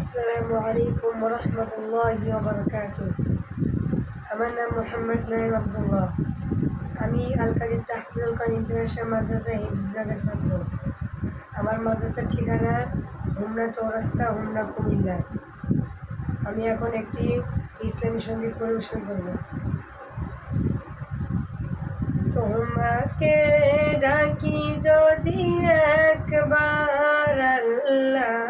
আসসালামু আলাইকুম রহমতুল্লাহি ওবরকাত আমার নাম মোহাম্মদ নাইম আবদুল্লাহ। আমি আল কাদির তাহফিজুল কান ইন্টারন্যাশনাল মাদ্রাসা হিফজুল্লাহের ছাত্র। আমার মাদ্রাসার ঠিকানা হুমনা চৌরাস্তা হুমনা কুমিল্লা। আমি এখন একটি ইসলামী সংগীত পরিবেশন করব। তোমাকে ডাকি যদি একবার আল্লাহ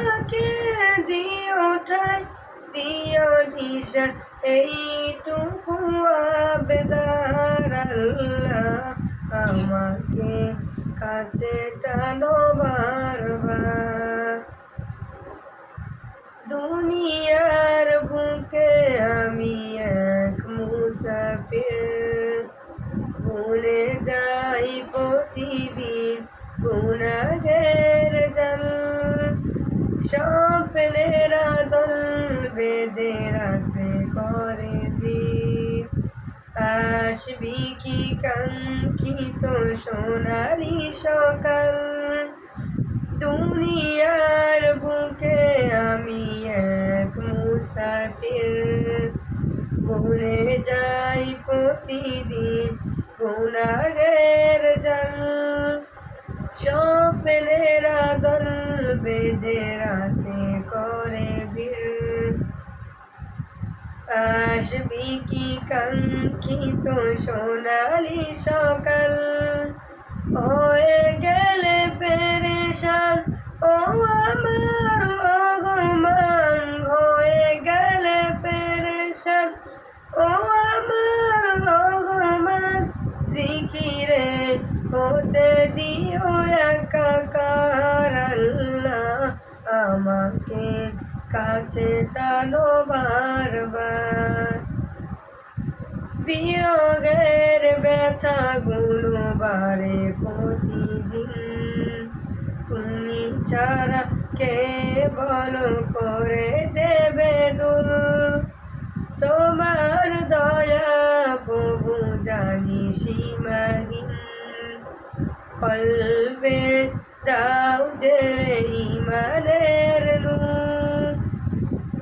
আমাকে দিও ঠাই, দিও দিশা এইটুকু আবেদার আল্লাহ আমাকে কাছে টানো বারবার। দুনিয়ার বুকে আমি এক মুসাফির, ভুলে যাই প্রতিদিন গুণাগের স্বপ্নেরা দল বেদে রাতে করে দিন আসবি কি কাঙ্ক্ষিত সোনালি সকাল? দুনিয়ার বুকে আমি এক মুসাফির। ভুলে যাই প্রতিদিন গুণাগের জল স্বপ্নেরা দল বেঁধে রাতে করে ভিড়। আসবি কি কাঙ্ক্ষিত সোনালি সকাল? হয়ে গেলে পেরেশান, ও আমার ভগবান। হয়ে গেলে পেরেশান, ও আমার ভগবান। জিকিরে হতে দিও কাছে টানো বারবার। বিয়োগের ব্যথাগুলো বারে প্রতিদিন। তুমি ছাড়া কে বলো করে দেবে দূর তোমার দয়া প্রভু জানি সীমাহীন। কলবে দাও যে ইমানের নূর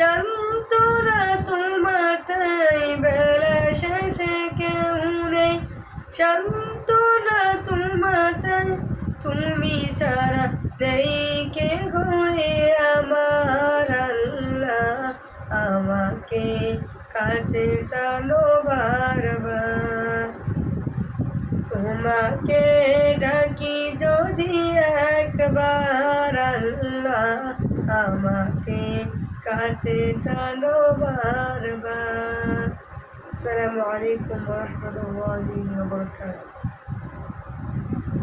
শান্তরা তোমার তাই বেলা শেষে কেউ নেই শান্তরা তোমার তাই তুমি ছাড়া নেই কে ঘরে? আমার আল্লাহ আমাকে কাছে টানো বারবার। তোমাকে ডাকি যদি একবার, আল্লাহ আমাকে কাছে টানো বারবার। আসসালামু আলাইকুম রহমতুল্লাহি ওয়া বারাকাতুহু।